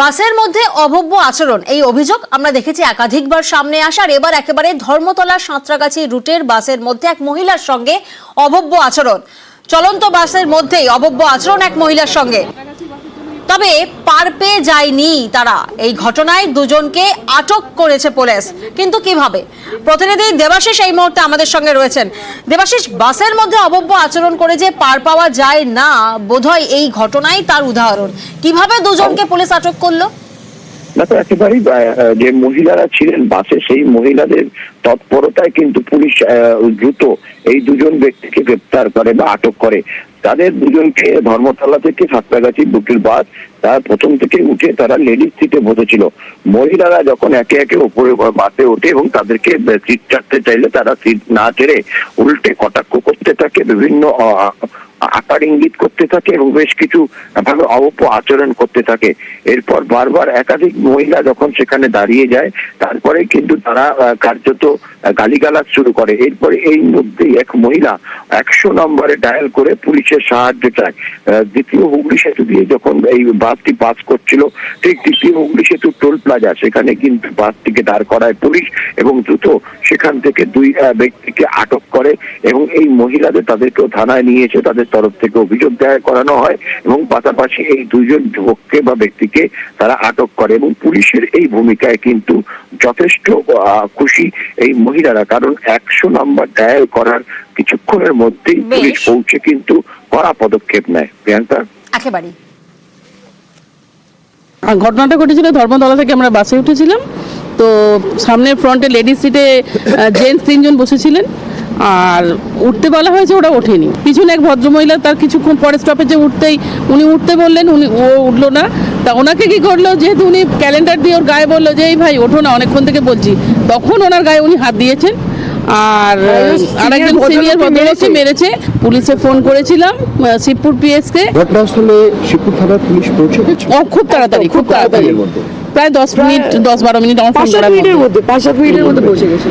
বাসের মধ্যে অভব্য আচরণ। এই অভিযোগ আমরা দেখেছি একাধিকবার সামনে আসার। এবার একেবারে ধর্মতলা সাঁতরাগাছি রুটের বাসের মধ্যে এক মহিলার সঙ্গে অভব্য আচরণ। চলন্ত বাসের মধ্যেই অভব্য আচরণ এক মহিলার সঙ্গে। তবে পার পেয়ে যায়নি তারা। এই ঘটনায় দুজনকে আটক করেছে পুলিশ। কিন্তু কীভাবে? প্রতিনিধি দেবাশিস এই মুহূর্তে আমাদের সঙ্গে রয়েছেন। দেবাশিস, বাসের মধ্যে অভব্য আচরণ করে যে পার পাওয়া যায় না, বোধহয় এই ঘটনাই তার উদাহরণ। কীভাবে দুজনকে পুলিশ আটক করল? না একেবারেই যে মহিলারা ছিলেন বাসে, সেই মহিলাদের তৎপরতায় কিন্তু পুলিশ দ্রুত এই দুজন ব্যক্তিকে গ্রেপ্তার করে বা আটক করে। তাদের দুজনকে ধর্মতলা থেকে সাতটাগাছি দুটির বাস, তার প্রথম থেকে উঠে তারা লেডিস সিটে বসেছিল। মহিলারা যখন একে একে ওপরে বাসে ওঠে এবং তাদেরকে সিট চাটতে চাইলে তারা সিট না ছেড়ে উল্টে কটাক্ষ করতে থাকে। বিভিন্ন আকার ইঙ্গিত করতে থাকে এবং বেশ কিছু ভাবে অবপ আচরণ করতে থাকে। এরপর বারবার একাধিক মহিলা যখন সেখানে দাঁড়িয়ে যায়, তারপরে কিন্তু তারা কার্যত গালিগালাজ শুরু করে। এরপরে এই মধ্যেই এক মহিলা একশো নম্বরে ডায়াল করে পুলিশের সাহায্য চায়। দ্বিতীয় হুগলি সেতু দিয়ে যখন এই বাসটি পাস করছিল, ঠিক দ্বিতীয় হুগলি সেতু টোল প্লাজা, সেখানে কিন্তু বাসটিকে দাঁড় করায় পুলিশ এবং দ্রুত সেখান থেকে দুই ব্যক্তিকে আটক করে এবং এই মহিলাদের তাদেরকেও থানায় নিয়ে এসে তাদের তরফ থেকে অভিযোগ দায়ের করানো হয় এবং পাশাপাশি এই দুইজন যুবককে বা ব্যক্তিকে তারা আটক করে এবং পুলিশের এই ভূমিকায় কিন্তু যথেষ্ট খুশি এই মহিলারা। কারণ একশো নাম্বার ডায়াল করার কিছুক্ষণের মধ্যেই পুলিশ পৌঁছে কিন্তু কড়া পদক্ষেপ নেয়। প্রিয়াঙ্কা? একেবারেই। ঘটনাটা ঘটেছিল ধর্মতলা থেকে আমরা বাসে উঠেছিলাম। তো সামনের ফ্রন্টে লেডিস সিটে জেন্টস তিনজন বসেছিলেন আর উঠতে বলা হয়েছে ওরা ওঠেনি। পিছনে এক ভদ্রমহিলা তার কিছুক্ষণ পরে স্টপেজে উঠতেই উনি উঠতে বললেন উনি ও উঠল না। তা ওনাকে কি করল যেহেতু উনি ক্যালেন্ডার দিয়ে ওর গায়ে বলল যে এই ভাই ওঠো না অনেকক্ষণ থেকে বলছি। তখন ওনার গায়ে উনি হাত দিয়েছেন। আর আরেকজন সিনিয়র ভদ্রলোককে মেরেছে। পুলিশে ফোন করেছিলাম শিবপুর পিএসকে ঘটনাস্থলে শিবপুর থানার পুলিশ পৌঁছে গেছে। খুব তাড়াতাড়ি খুব তাড়াতাড়ি। প্রায় দশ মিনিট দশ বারো মিনিট আমার ফোন পাঁচ সাত মিনিটের মধ্যে। মধ্যে পাঁচ সাত মিনিটের মধ্যে পৌঁছে গেছে